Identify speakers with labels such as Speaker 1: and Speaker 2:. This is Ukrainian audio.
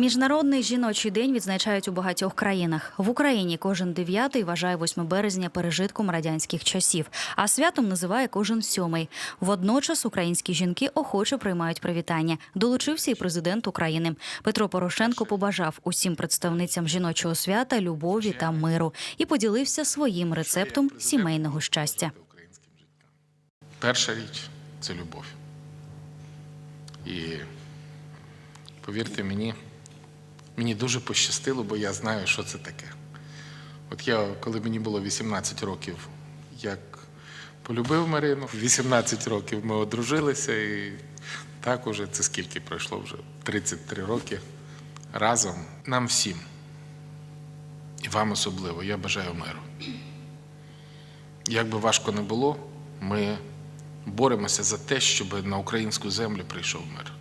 Speaker 1: Міжнародний жіночий день відзначають у багатьох країнах. В Україні кожен дев'ятий вважає 8 березня пережитком радянських часів, а святом називає кожен сьомий. Водночас українські жінки охоче приймають привітання. Долучився і президент України. Петро Порошенко побажав усім представницям жіночого свята любові та миру і поділився своїм рецептом сімейного щастя.
Speaker 2: Перша річ це любов. І повірте мені, мені дуже пощастило, бо я знаю, що це таке. От я, коли мені було 18 років, як полюбив Марину, 18 років ми одружилися, і так уже це скільки пройшло вже 33 роки разом. Нам всім, і вам особливо, я бажаю миру. Як би важко не було, ми боремося за те, щоб на українську землю прийшов мир.